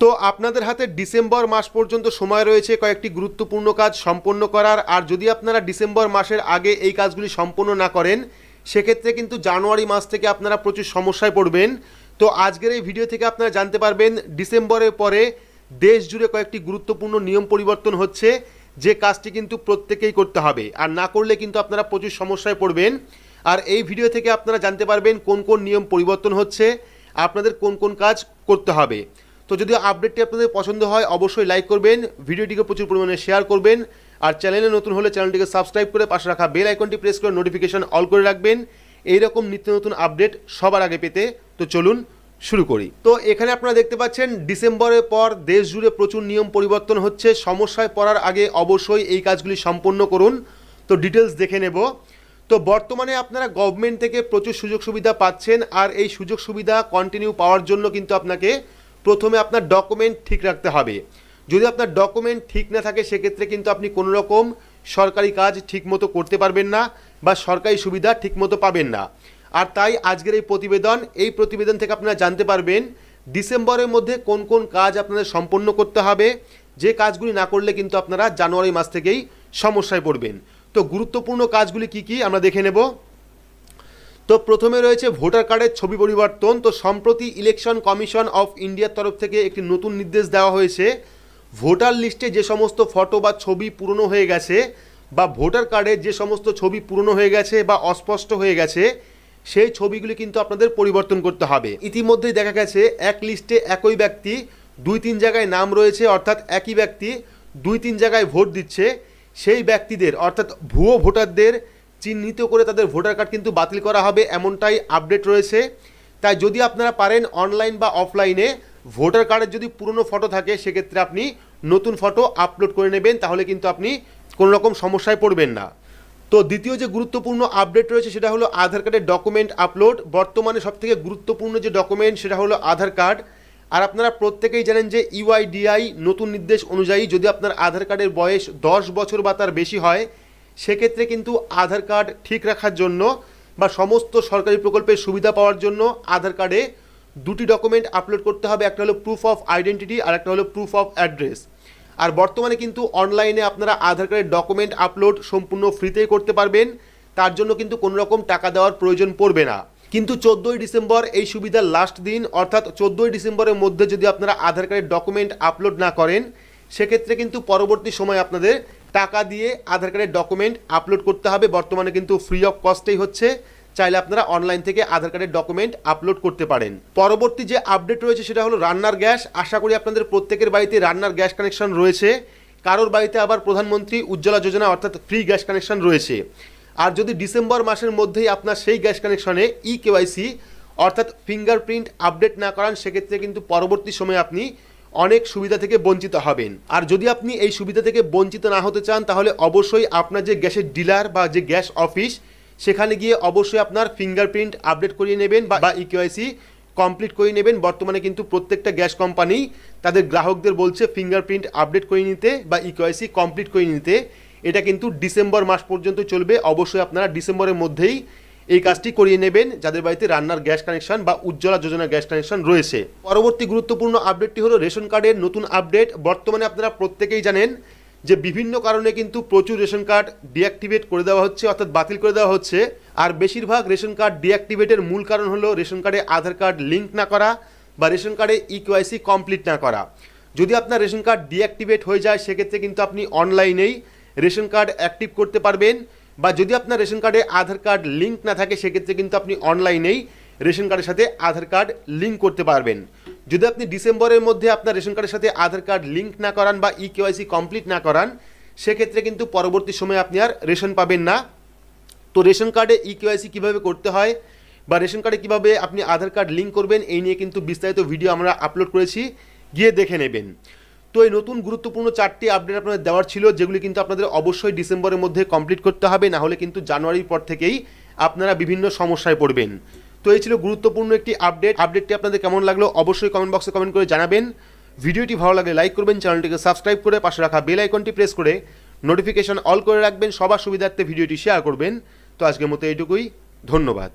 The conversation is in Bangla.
তো আপনাদের হাতে ডিসেম্বর মাস পর্যন্ত সময় রয়েছে কয়েকটি গুরুত্বপূর্ণ কাজ সম্পন্ন করার। আর যদি আপনারা ডিসেম্বর মাসের আগে এই কাজগুলি সম্পন্ন না করেন, সেক্ষেত্রে কিন্তু জানুয়ারি মাস থেকে আপনারা প্রচুর সমস্যায় পড়বেন। তো আজকের এই ভিডিও থেকে আপনারা জানতে পারবেন, ডিসেম্বরের পরে দেশ জুড়ে কয়েকটি গুরুত্বপূর্ণ নিয়ম পরিবর্তন হচ্ছে, যে কাজটি কিন্তু প্রত্যেকেই করতে হবে। আর না করলে কিন্তু আপনারা প্রচুর সমস্যায় পড়বেন। আর এই ভিডিও থেকে আপনারা জানতে পারবেন কোন কোন নিয়ম পরিবর্তন হচ্ছে, আপনাদের কোন কোন কাজ করতে হবে। তো যদি আপডেটটি আপনাদের পছন্দ হয়, অবশ্যই লাইক করবেন, ভিডিওটিকে প্রচুর পরিমাণে শেয়ার করবেন, আর চ্যানেলে নতুন হলে চ্যানেলটিকে সাবস্ক্রাইব করে পাশে রাখা বেল আইকনটি প্রেস করে নোটিফিকেশন অল করে রাখবেন। এইরকম নিত্য নতুন আপডেট সবার আগে পেতে। তো চলুন শুরু করি। তো এখানে আপনারা দেখতে পাচ্ছেন, ডিসেম্বরের পর দেশ জুড়ে প্রচুর নিয়ম পরিবর্তন হচ্ছে। সমস্যায় পড়ার আগে অবশ্যই এই কাজগুলি সম্পন্ন করুন। তো ডিটেলস দেখে নেব। তো বর্তমানে আপনারা গভর্নমেন্ট থেকে প্রচুর সুযোগ সুবিধা পাচ্ছেন, আর এই সুযোগ সুবিধা কন্টিনিউ পাওয়ার জন্য কিন্তু আপনাকে প্রথমে আপনার ডকুমেন্ট ঠিক রাখতে হবে। যদি আপনার ডকুমেন্ট ঠিক না থাকে, সেক্ষেত্রে কিন্তু আপনি কোনো রকম সরকারি কাজ ঠিকমতো করতে পারবেন না বা সরকারি সুবিধা ঠিকমতো পাবেন না। আর তাই আজকের এই প্রতিবেদন এই প্রতিবেদন থেকে আপনারা জানতে পারবেন ডিসেম্বরের মধ্যে কোন কোন কাজ আপনাদের সম্পন্ন করতে হবে। যে কাজগুলি না করলে কিন্তু আপনারা জানুয়ারি মাস থেকেই সমস্যায় পড়বেন। তো গুরুত্বপূর্ণ কাজগুলি কি কি আমরা দেখে নেব। তো প্রথমে রয়েছে ভোটার কার্ডের ছবি পরিবর্তন। তো সম্প্রতি ইলেকশন কমিশন অফ ইন্ডিয়ার তরফ থেকে একটি নতুন নির্দেশ দেওয়া হয়েছে। ভোটার লিস্টে যে সমস্ত ফটো বা ছবি পুরনো হয়ে গেছে বা ভোটার কার্ডে যে সমস্ত ছবি পুরনো হয়ে গেছে বা অস্পষ্ট হয়ে গেছে, সেই ছবিগুলি কিন্তু আপনাদের পরিবর্তন করতে হবে। ইতিমধ্যেই দেখা গেছে, এক লিস্টে একই ব্যক্তি দুই তিন জায়গায় নাম রয়েছে, অর্থাৎ একই ব্যক্তি দুই তিন জায়গায় ভোট দিচ্ছে। সেই ব্যক্তিদের, অর্থাৎ ভুয়ো ভোটারদের চিহ্নিত করে তাদের ভোটার কার্ড কিন্তু বাতিল করা হবে, এমনটাই আপডেট রয়েছে। তাই যদি আপনারা পারেন অনলাইন বা অফলাইনে ভোটার কার্ডের যদি পুরনো ফটো থাকে, সেক্ষেত্রে আপনি নতুন ফটো আপলোড করে নেবেন, তাহলে কিন্তু আপনি কোনো রকম সমস্যায় পড়বেন না। তো দ্বিতীয় যে গুরুত্বপূর্ণ আপডেট রয়েছে, সেটা হলো আধার কার্ডের ডকুমেন্ট আপলোড বর্তমানে সবথেকে গুরুত্বপূর্ণ যে ডকুমেন্ট সেটা হলো আধার কার্ড। আর আপনারা প্রত্যেকেই জানেন যে ইউআইডিআই নতুন নির্দেশ অনুযায়ী যদি আপনার আধার কার্ডের বয়স দশ বছর বা তার বেশি হয় সেক্ষেত্রে কিন্তু আধার কার্ড ঠিক রাখার জন্য বা সমস্ত সরকারি প্রকল্পের সুবিধা পাওয়ার জন্য আধার কার্ডে দুটি ডকুমেন্ট আপলোড করতে হবে। একটা হলো প্রুফ অফ আইডেন্টিটি আর একটা হলো প্রুফ অফ অ্যাড্রেস আর বর্তমানে কিন্তু অনলাইনে আপনারা আধার কার্ডের ডকুমেন্ট আপলোড সম্পূর্ণ ফ্রিতেই করতে পারবেন। তার জন্য কিন্তু কোনো রকম টাকা দেওয়ার প্রয়োজন পড়বে না। কিন্তু চোদ্দোই ডিসেম্বর এই সুবিধার লাস্ট দিন, অর্থাৎ চোদ্দোই ডিসেম্বরের মধ্যে যদি আপনারা আধার কার্ডের ডকুমেন্ট আপলোড না করেন, সেক্ষেত্রে কিন্তু পরবর্তী সময় আপনাদের টাকা দিয়ে আধার কার্ডের ডকুমেন্ট আপলোড করতে হবে। বর্তমানে কিন্তু ফ্রি অফ কস্টেই হচ্ছে। চাইলে আপনারা অনলাইন থেকে আধার কার্ডের ডকুমেন্ট আপলোড করতে পারেন। পরবর্তী যে আপডেট রয়েছে সেটা হলো রান্নার গ্যাস। আশা করি আপনাদের প্রত্যেকের বাড়িতে রান্নার গ্যাস কানেকশন রয়েছে। কারোর বাড়িতে আবার প্রধানমন্ত্রী উজ্জ্বলা যোজনা অর্থাৎ ফ্রি গ্যাস কানেকশন রয়েছে। আর যদি ডিসেম্বর মাসের মধ্যেই আপনার সেই গ্যাস কানেকশনে ই কেওয়াইসি অর্থাৎ ফিঙ্গারপ্রিন্ট আপডেট না করান, সেক্ষেত্রে কিন্তু পরবর্তী সময়ে আপনি অনেক সুবিধা থেকে বঞ্চিত হবেন। আর যদি আপনি এই সুবিধা থেকে বঞ্চিত না হতে চান, তাহলে অবশ্যই আপনার যে গ্যাসের ডিলার বা যে গ্যাস অফিস, সেখানে গিয়ে অবশ্যই আপনার ফিঙ্গারপ্রিন্ট আপডেট করিয়ে নেবেন বা ইকেওয়াইসি কমপ্লিট করিয়ে নেবেন। বর্তমানে কিন্তু প্রত্যেকটা গ্যাস কোম্পানি তাদের গ্রাহকদের বলছে ফিঙ্গারপ্রিন্ট আপডেট করিয়ে নিতে বা ইকেওয়াইসি কমপ্লিট করিয়ে নিতে। এটা কিন্তু ডিসেম্বর মাস পর্যন্ত চলবে। অবশ্যই আপনারা ডিসেম্বরের মধ্যেই এই কাজটি করিয়ে নেবেন যাদের বাড়িতে রান্নার গ্যাস কানেকশন বা উজ্জ্বলা যোজনা গ্যাস কানেকশন রয়েছে। পরবর্তী গুরুত্বপূর্ণ আপডেটটি হলো রেশন কার্ডের নতুন আপডেট। বর্তমানে আপনারা প্রত্যেকেই জানেন যে বিভিন্ন কারণে কিন্তু প্রচুর রেশন কার্ড ডিঅ্যাক্টিভেট করে দেওয়া হচ্ছে, অর্থাৎ বাতিল করে দেওয়া হচ্ছে। আর বেশিরভাগ রেশন কার্ড ডিঅ্যাক্টিভেটের মূল কারণ হলো রেশন কার্ডে আধার কার্ড লিঙ্ক না করা বা রেশন কার্ডে ইকেওয়াইসি কমপ্লিট না করা। যদি আপনার রেশন কার্ড ডিঅ্যাক্টিভেট হয়ে যায়, সেক্ষেত্রে কিন্তু আপনি অনলাইনেই রেশন কার্ড অ্যাক্টিভ করতে পারবেন। বা যদি আপনার রেশন কার্ডে আধার কার্ড লিঙ্ক না থাকে, সেক্ষেত্রে কিন্তু আপনি অনলাইনেই রেশন কার্ডের সাথে আধার কার্ড লিঙ্ক করতে পারবেন। যদি আপনি ডিসেম্বরের মধ্যে আপনার রেশন কার্ডের সাথে আধার কার্ড লিঙ্ক না করান বা ই কেওয়াইসি কমপ্লিট না করান, সেক্ষেত্রে কিন্তু পরবর্তী সময়ে আপনি আর রেশন পাবেন না। তো রেশন কার্ডে ই কেওয়াইসি কীভাবে করতে হয় বা রেশন কার্ডে কীভাবে আপনি আধার কার্ড লিঙ্ক করবেন, এই নিয়ে কিন্তু বিস্তারিত ভিডিও আমরা আপলোড করেছি। গিয়ে দেখে নেবেন। তো এই নতুন গুরুত্বপূর্ণ চারটি আপডেট আপনাদের দেওয়ার ছিল, যেগুলি কিন্তু আপনাদের অবশ্যই ডিসেম্বরের মধ্যে কমপ্লিট করতে হবে, না হলে কিন্তু জানুয়ারির পর থেকেই আপনারা বিভিন্ন সমস্যায় পড়বেন। তো এই ছিল গুরুত্বপূর্ণ একটি আপডেট আপডেটটি আপনাদের কেমন লাগল অবশ্যই কমেন্ট বক্সে কমেন্ট করে জানাবেন। ভিডিওটি ভালো লাগলে লাইক করবেন চ্যানেলটিকে সাবস্ক্রাইব করে পাশে রাখা বেল আইকনটি প্রেস করে নোটিফিকেশন অল করে রাখবেন, সবার সুবিধার্থে ভিডিওটি শেয়ার করবেন। তো আজকের মতো এইটুকুই, ধন্যবাদ।